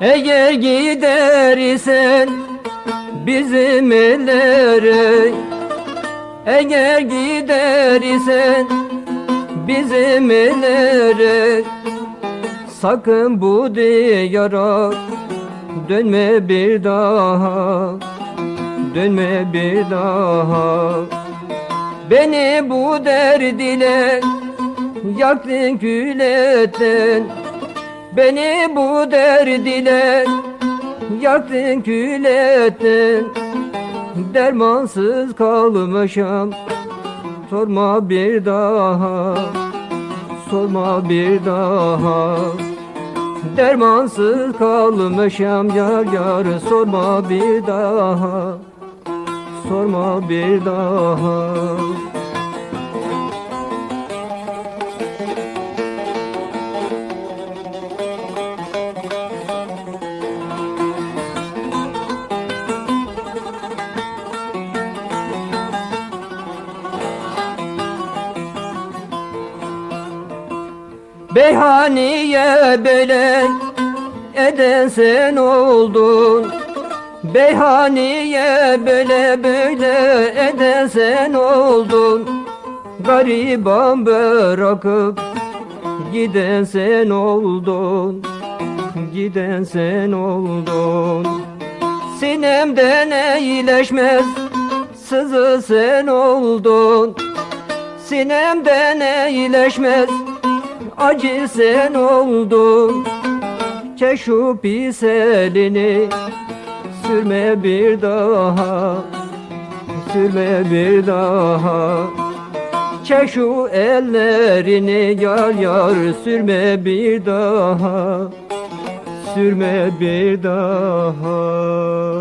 Eğer gidersen bizim ellere Eğer gidersen bizim ellere Sakın bu diyara dönme bir daha Dönme bir daha. Beni bu derd ile yaktın kül Beni bu derd ile yaktın kül ettin Dermansız kalmışam Sorma bir daha Sorma bir daha. Dermansız kalmışam yar yar Sorma bir daha. Sorma bir daha Beyhaniye böyle eden sen oldun. Beyhaniye böyle böyle eden sen oldun. Gariban bırakıp giden sen oldun. Giden sen oldun. Sinemden iyileşmez sızı sen oldun. Sinemden iyileşmez acı sen oldun. Çek şu pis elini. Sürme bir daha. Sürme bir daha. Çek şu ellerini yar yar. Sürme bir daha. Sürme bir daha